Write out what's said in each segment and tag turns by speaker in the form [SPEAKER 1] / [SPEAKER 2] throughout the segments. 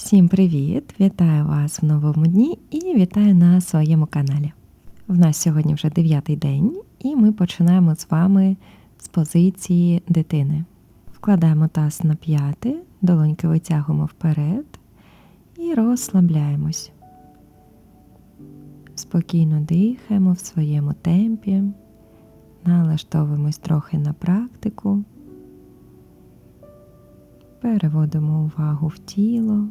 [SPEAKER 1] Всім привіт! Вітаю вас в новому дні і вітаю на своєму каналі. В нас сьогодні вже дев'ятий день, і ми починаємо з вами з позиції дитини. Вкладаємо таз на п'яти, долоньки витягуємо вперед і розслабляємось. Спокійно дихаємо в своєму темпі, налаштовуємось трохи на практику, переводимо увагу в тіло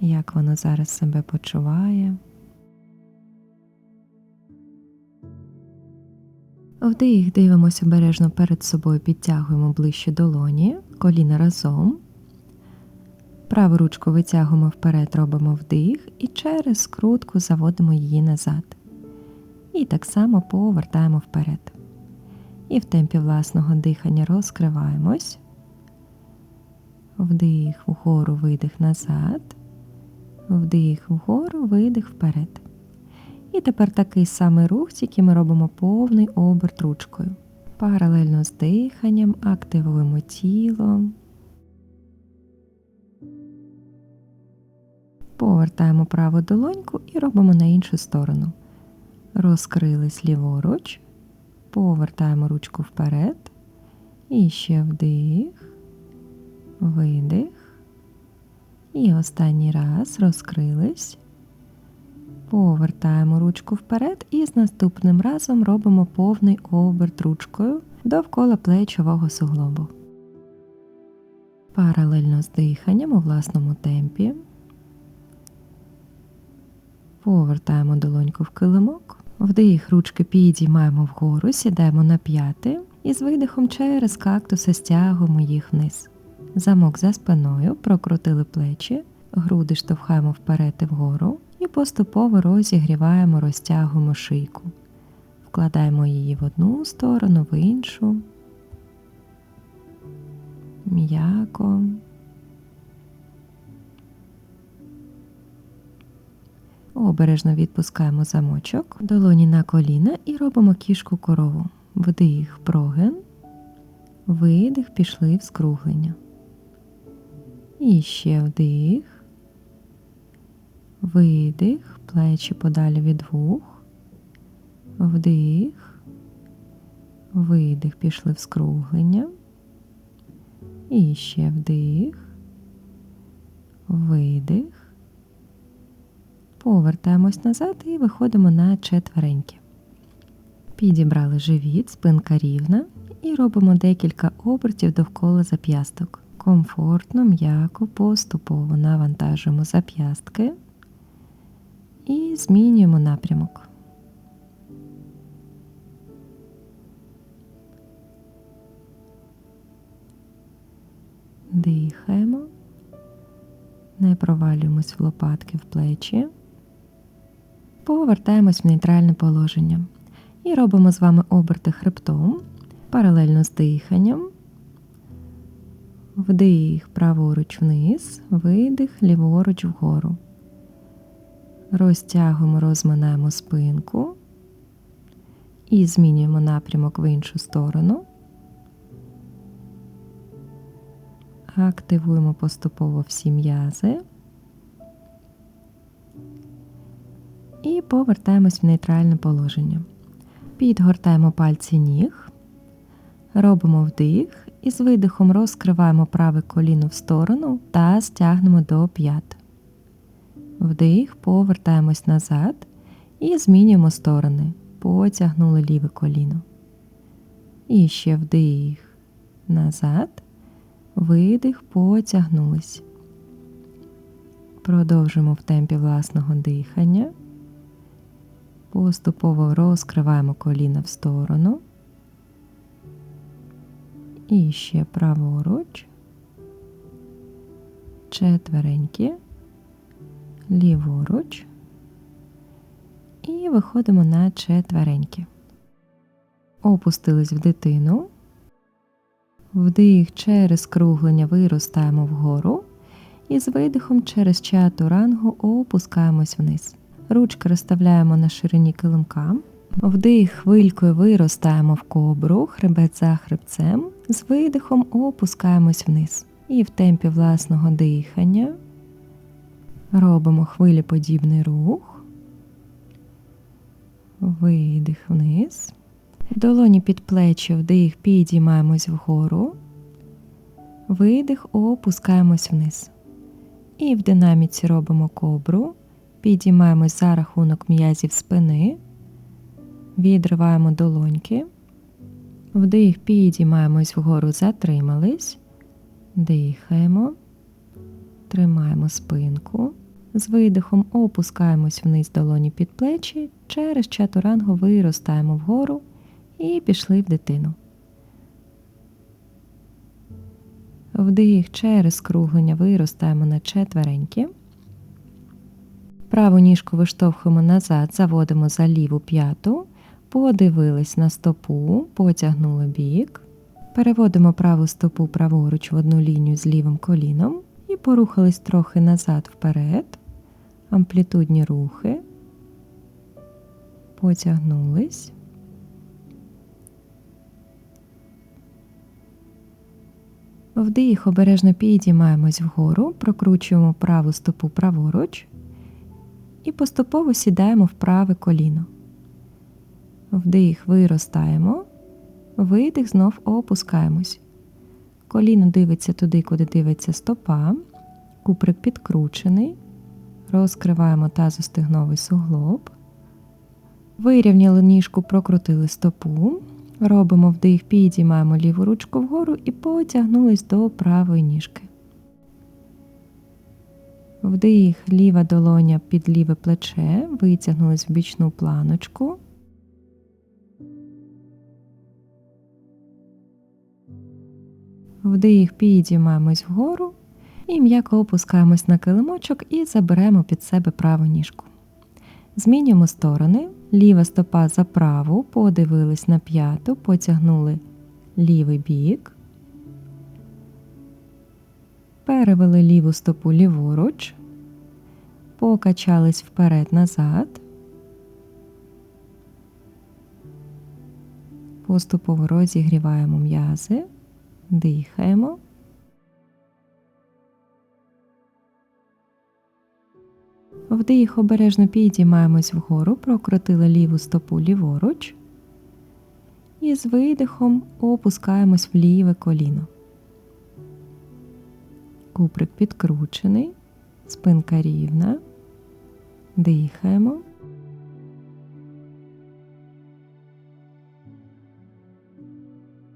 [SPEAKER 1] як воно зараз себе почуває. Вдих, дивимося обережно перед собою, підтягуємо ближче долоні, коліна разом. Праву ручку витягуємо вперед, робимо вдих і через скрутку заводимо її назад. І так само повертаємо вперед. І в темпі власного дихання розкриваємось. Вдих, вгору, видих назад вдих вгору, видих вперед. І тепер такий самий рух, тільки ми робимо повний оберт ручкою. Паралельно з диханням активуємо тіло. Повертаємо праву долоньку і робимо на іншу сторону. Розкрились ліворуч, повертаємо ручку вперед. І ще вдих, видих. І останній раз розкрились. Повертаємо ручку вперед і з наступним разом робимо повний оберт ручкою довкола плечового суглобу. Паралельно з диханням у власному темпі. Повертаємо долоньку в килимок. Вдих ручки підіймаємо вгору, сідаємо на п'яти і з видихом через кактуси стягуємо їх вниз. Замок за спиною, прокрутили плечі, груди штовхаємо вперед і вгору і поступово розігріваємо, розтягуємо шийку. Вкладаємо її в одну сторону, в іншу. М'яко. Обережно відпускаємо замочок, долоні на коліна і робимо кішку корову. Вдих, прогин, видих, пішли в скруглення. І ще вдих, видих, плечі подалі від вух, вдих, видих, пішли в скруглення. І ще вдих, видих. Повертаємось назад і виходимо на четвереньки. Підібрали живіт, спинка рівна. І робимо декілька обертів довкола зап'ясток комфортно, м'яко, поступово навантажуємо зап'ястки і змінюємо напрямок. Дихаємо, не провалюємось в лопатки в плечі, повертаємось в нейтральне положення і робимо з вами оберти хребтом паралельно з диханням. Вдих праворуч вниз, видих, ліворуч вгору. Розтягуємо, розминаємо спинку і змінюємо напрямок в іншу сторону. Активуємо поступово всі м'язи і повертаємось в нейтральне положення. Підгортаємо пальці ніг, робимо вдих і з видихом розкриваємо праве коліно в сторону та стягнемо до п'ят. Вдих, повертаємось назад і змінюємо сторони. Потягнули ліве коліно. І ще вдих назад, видих, потягнулись. Продовжимо в темпі власного дихання. Поступово розкриваємо коліна в сторону. І ще праворуч, четверенькі, ліворуч і виходимо на четверенькі. Опустились в дитину. Вдих через круглення виростаємо вгору і з видихом через чату рангу опускаємось вниз. Ручки розставляємо на ширині килимка. Вдих хвилькою виростаємо в кобру, хребет за хребцем, з видихом опускаємось вниз. І в темпі власного дихання Робимо хвилеподібний рух, видих вниз. Долоні під плечі, вдих, підіймаємось вгору, видих, опускаємось вниз. І в динаміці робимо кобру, підіймаємось за рахунок м'язів спини, відриваємо долоньки, вдих, підіймаємось вгору, затримались, дихаємо, тримаємо спинку. З видихом опускаємось вниз долоні під плечі, через чатурангу виростаємо вгору і пішли в дитину. Вдих через круглення виростаємо на четвереньки. Праву ніжку виштовхуємо назад, заводимо за ліву п'яту, подивились на стопу, потягнули бік. Переводимо праву стопу праворуч в одну лінію з лівим коліном і порухались трохи назад вперед, амплітудні рухи, потягнулись. Вдих, обережно підіймаємось вгору, прокручуємо праву стопу праворуч і поступово сідаємо в праве коліно. Вдих, виростаємо, видих, знов опускаємось. Коліно дивиться туди, куди дивиться стопа, куприк підкручений, розкриваємо тазостигновий суглоб, вирівняли ніжку, прокрутили стопу. Робимо вдих, підіймаємо ліву ручку вгору і потягнулись до правої ніжки. Вдих, ліва долоня під ліве плече, витягнулись в бічну планочку. Вдих, підіймаємось вгору і м'яко опускаємось на килимочок і заберемо під себе праву ніжку. Змінюємо сторони. Ліва стопа за праву, подивились на п'яту, потягнули лівий бік, перевели ліву стопу ліворуч, покачались вперед-назад, поступово розігріваємо м'язи, дихаємо. Вдих обережно підіймаємось вгору, прокрутили ліву стопу ліворуч. І з видихом опускаємось в ліве коліно. Куприк підкручений, спинка рівна. Дихаємо.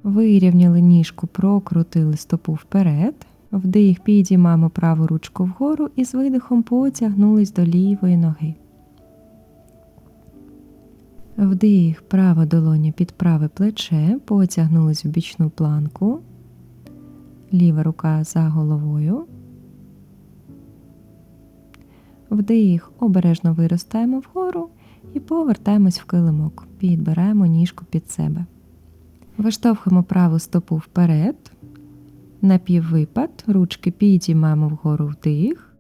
[SPEAKER 1] Вирівняли ніжку, прокрутили стопу вперед. Вдих, підіймаємо праву ручку вгору і з видихом потягнулись до лівої ноги. Вдих, права долоня під праве плече, потягнулись в бічну планку, ліва рука за головою. Вдих, обережно виростаємо вгору і повертаємось в килимок. Підбираємо ніжку під себе. Виштовхуємо праву стопу вперед. Напіввипад, ручки підіймаємо вгору вдих.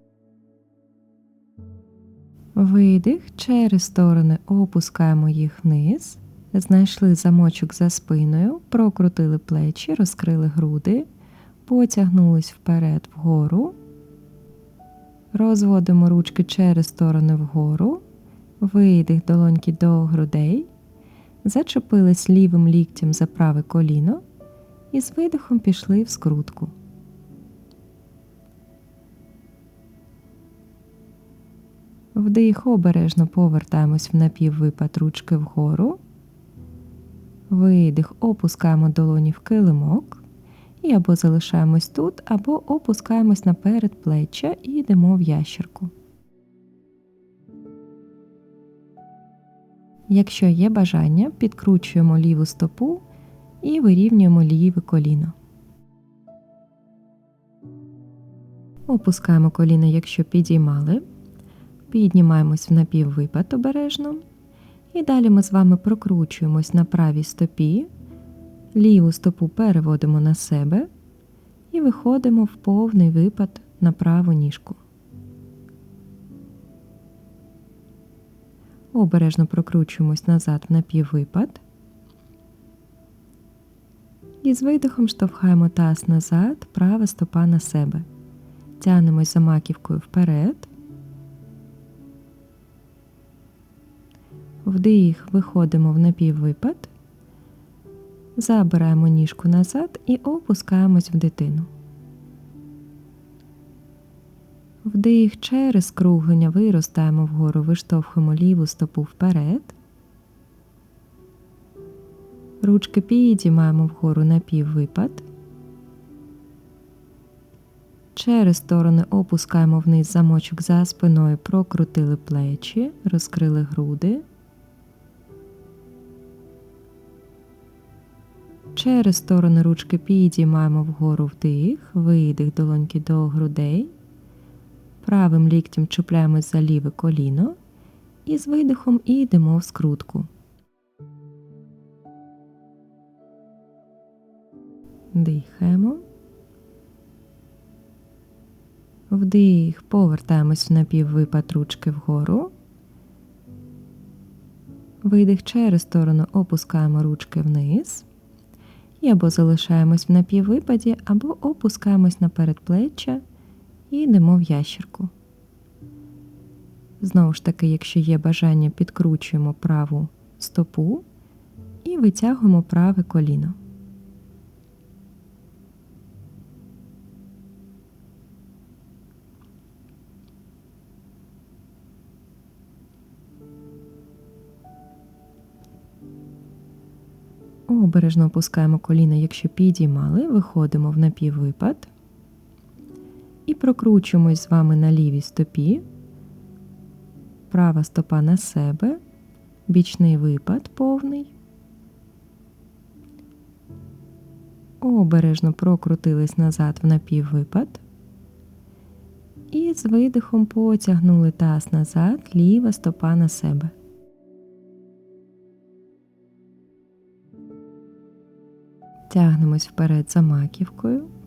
[SPEAKER 1] Видих, через сторони опускаємо їх вниз. Знайшли замочок за спиною, прокрутили плечі, розкрили груди, потягнулись вперед вгору. Розводимо ручки через сторони вгору, видих долоньки до грудей, зачепились лівим ліктем за праве коліно і з видихом пішли в скрутку. Вдих обережно повертаємось в напіввипад ручки вгору. Видих, опускаємо долоні в килимок. І або залишаємось тут, або опускаємось на передплеччя і йдемо в ящерку. Якщо є бажання, підкручуємо ліву стопу і вирівнюємо ліве коліно. Опускаємо коліно, якщо підіймали, піднімаємось в напіввипад обережно. І далі ми з вами прокручуємось на правій стопі, ліву стопу переводимо на себе і виходимо в повний випад на праву ніжку. обережно прокручуємось назад в напіввипад. І з видихом штовхаємо таз назад, права стопа на себе. Тянемось за маківкою вперед. Вдих, виходимо в напіввипад. Забираємо ніжку назад і опускаємось в дитину. Вдих через скруглення виростаємо вгору, виштовхуємо ліву стопу вперед. Ручки підіймаємо вгору напіввипад. Через сторони опускаємо вниз замочок за спиною, прокрутили плечі, розкрили груди. Через сторони ручки підіймаємо вгору вдих, видих долоньки до грудей. Правим ліктем чіпляємось за ліве коліно і з видихом йдемо в скрутку. Дихаємо. Вдих, повертаємось в напіввипад ручки вгору. Видих через сторону опускаємо ручки вниз. І або залишаємось в напіввипаді, або опускаємось на передплеччя і йдемо в ящірку. Знову ж таки, якщо є бажання, підкручуємо праву стопу і витягуємо праве коліно. Обережно опускаємо коліна, якщо підіймали, виходимо в напіввипад і прокручуємось з вами на лівій стопі, права стопа на себе, бічний випад повний. Обережно прокрутились назад в напіввипад. І з видихом потягнули таз назад, ліва стопа на себе. Тягнемось вперед за маківкою.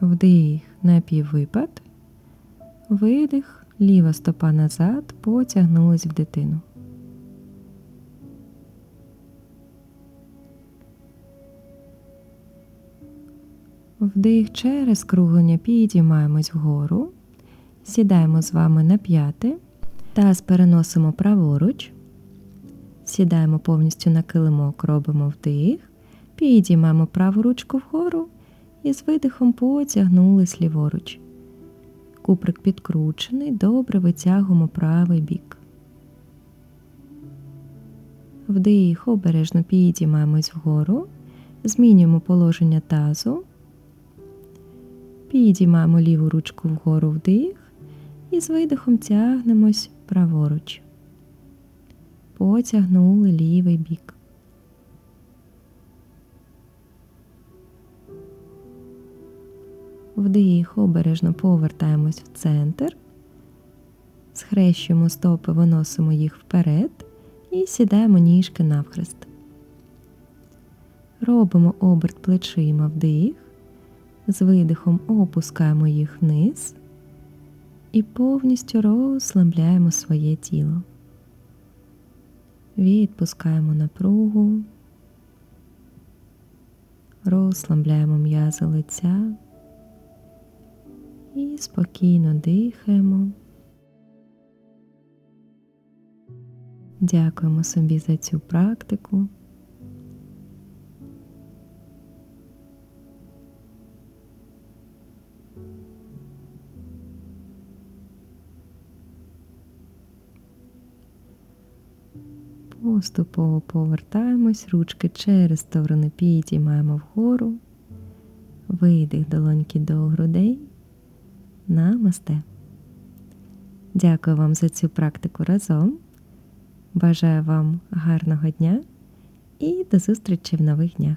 [SPEAKER 1] Вдих напіввипад. Видих, ліва стопа назад, потягнулись в дитину. Вдих через круглення підіймаємось вгору, сідаємо з вами на п'яти, таз переносимо праворуч, сідаємо повністю на килимок, робимо вдих, підіймаємо праву ручку вгору і з видихом потягнулись ліворуч. Куприк підкручений, добре витягуємо правий бік. Вдих, обережно підіймаємось вгору, змінюємо положення тазу, підіймаємо ліву ручку вгору вдих і з видихом тягнемось праворуч. Потягнули лівий бік. Вдих, обережно повертаємось в центр, схрещуємо стопи, виносимо їх вперед і сідаємо ніжки навхрест. Робимо оберт плечима вдих, з видихом опускаємо їх вниз і повністю розслабляємо своє тіло. Відпускаємо напругу, розслабляємо м'язи лиця і спокійно дихаємо. Дякуємо собі за цю практику. Поступово повертаємось, ручки через сторони підіймаємо вгору, видих долоньки до грудей. Намасте. Дякую вам за цю практику разом. Бажаю вам гарного дня і до зустрічі в нових днях.